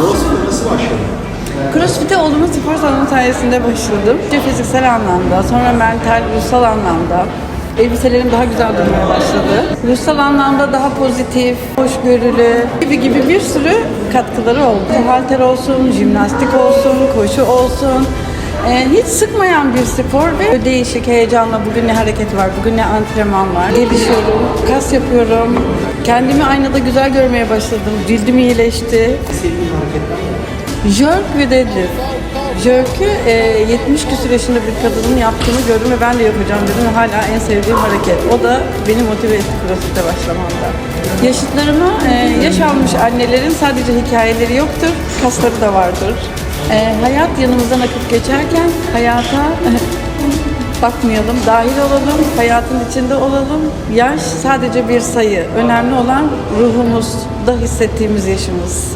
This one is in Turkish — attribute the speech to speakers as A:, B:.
A: CrossFit'e nasıl başladın?
B: Crossfit'e oğlumun spor salonu sayesinde başladım. Önce fiziksel anlamda, sonra mental, ruhsal anlamda. Elbiselerim daha güzel durmaya başladı. Ruhsal anlamda daha pozitif, hoşgörülü gibi gibi bir sürü katkıları oldu. Halter olsun, jimnastik olsun, koşu olsun. Ee, hiç sıkmayan bir spor ve değişik heyecanla bugün ne hareket var, bugün ne antrenman var. Gelişiyorum, kas yapıyorum. Kendimi aynada güzel görmeye başladım. Cildim iyileşti.
A: Sevdiğin hareketler?
B: Jerk ve deadlift. Jerk'ü e, 70 küsur yaşında bir kadının yaptığını gördüm ve ben de yapacağım dedim hala en sevdiğim hareket. O da beni motive etti CrossFit'e başlamamda. Yaşıtlarıma e, yaş almış annelerin sadece hikayeleri yoktur, kasları da vardır. E, hayat yanımızdan akıp geçerken hayata bakmayalım, dahil olalım, hayatın içinde olalım. Yaş sadece bir sayı. Önemli olan ruhumuzda hissettiğimiz yaşımız.